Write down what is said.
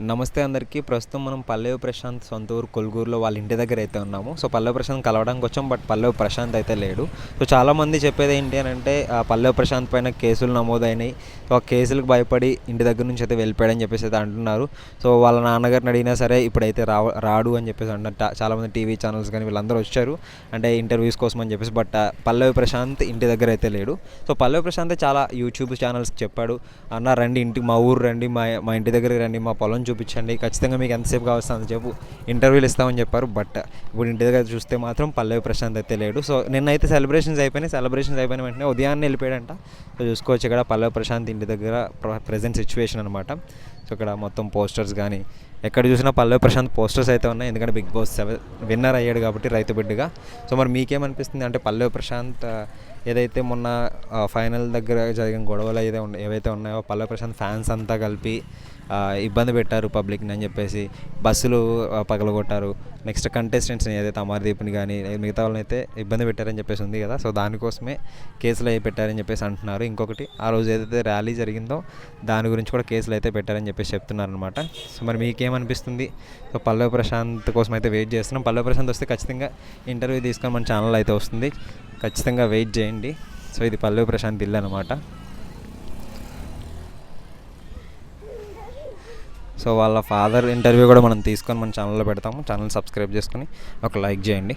నమస్తే అందరికీ. ప్రస్తుతం మనం పల్లవి ప్రశాంత్ సొంత ఊరు కొలుగూరులో వాళ్ళ ఇంటి దగ్గర అయితే ఉన్నాము. సో పల్లవి ప్రశాంత్ కలవడానికి వచ్చాం బట్ పల్లవి ప్రశాంత్ అయితే లేడు. సో చాలామంది చెప్పేది ఏంటి అని అంటే ఆ పల్లవి ప్రశాంత్ పైన కేసులు నమోదైనాయి. సో ఆ కేసులకు భయపడి ఇంటి దగ్గర నుంచి అయితే వెళ్ళిపోయాడని చెప్పేసి అయితే అంటున్నారు. సో వాళ్ళ నాన్నగారిని అడిగినా సరే ఇప్పుడైతే రా రాడు అని చెప్పేసి అంటారు చాలామంది టీవీ ఛానల్స్ కానీ వీళ్ళందరూ వచ్చారు. అంటే ఇంటర్వ్యూస్ కోసం అని చెప్పేసి బట్ ఆ పల్లవి ప్రశాంత్ ఇంటి దగ్గర అయితే లేడు. సో పల్లవి ప్రశాంత్ చాలా యూట్యూబ్ ఛానల్స్కి చెప్పాడు. అన్న రండి ఇంటికి మా ఊరు రండి మా మా ఇంటి దగ్గరికి రండి మా పొలం చూపించండి. ఖచ్చితంగా మీకు ఎంతసేపు కావాల్సి చెప్పు. ఇంటర్వ్యూలు ఇస్తామని చెప్పారు బట్ ఇప్పుడు ఇంటి దగ్గర చూస్తే మాత్రం పల్లవి ప్రశాంత్ అయితే లేడు. సో నిన్నైతే సెలబ్రేషన్స్ అయిపోయినాయి. సెలబ్రేషన్స్ అయిపోయిన వెంటనే ఉదయాన్నే వెళ్ళిపోయాడంట. సో చూసుకోవచ్చు. ఇక్కడ పల్లవి ప్రశాంత్ ఇంటి దగ్గర ప్రజెంట్ సిచ్యువేషన్ అనమాట సో ఇక్కడ మొత్తం పోస్టర్స్ కానీ ఎక్కడ చూసినా పల్లవి ప్రశాంత్ పోస్టర్స్ అయితే ఉన్నాయి. ఎందుకంటే బిగ్ బాస్ సెవెన్ విన్నర్ అయ్యాడు కాబట్టి రైతు బిడ్డగా. సో మరి మీకేమనిపిస్తుంది? అంటే పల్లవి ప్రశాంత్ ఏదైతే మొన్న ఫైనల్ దగ్గర జరిగిన గొడవలు అయితే ఉన్నాయి ఏవైతే ఉన్నాయో పల్లవి ప్రశాంత్ ఫ్యాన్స్ అంతా కలిపి ఇబ్బంది పెట్టారు పబ్లిక్ని అని చెప్పేసి. బస్సులు పగలగొట్టారు. నెక్స్ట్ కంటెస్టెంట్స్ని ఏదైతే అమర్దీప్ని కానీ మిగతా వాళ్ళని అయితే ఇబ్బంది పెట్టారని చెప్పేసి ఉంది కదా. సో దానికోసమే కేసులు అవి పెట్టారని చెప్పేసి అంటున్నారు. ఇంకొకటి ఆ రోజు ఏదైతే ర్యాలీ జరిగిందో దాని గురించి కూడా కేసులు అయితే పెట్టారని చెప్పేసి చెప్తున్నారు అనమాట సో మరి మీకేమనిపిస్తుంది? సో పల్లవి ప్రశాంత్ కోసం అయితే వెయిట్ చేస్తున్నాం. పల్లవ ప్రశాంత్ వస్తే ఖచ్చితంగా ఇంటర్వ్యూ తీసుకొని మన ఛానల్ అయితే వస్తుంది. ఖచ్చితంగా వెయిట్ చేయండి. సో ఇది పల్లవి ప్రశాంత్ ఇల్లు అనమాట సో వాళ్ళ ఫాదర్ ఇంటర్వ్యూ కూడా మనం తీసుకొని మన ఛానల్లో పెడతాము. ఛానల్ సబ్స్క్రైబ్ చేసుకొని ఒక లైక్ చేయండి.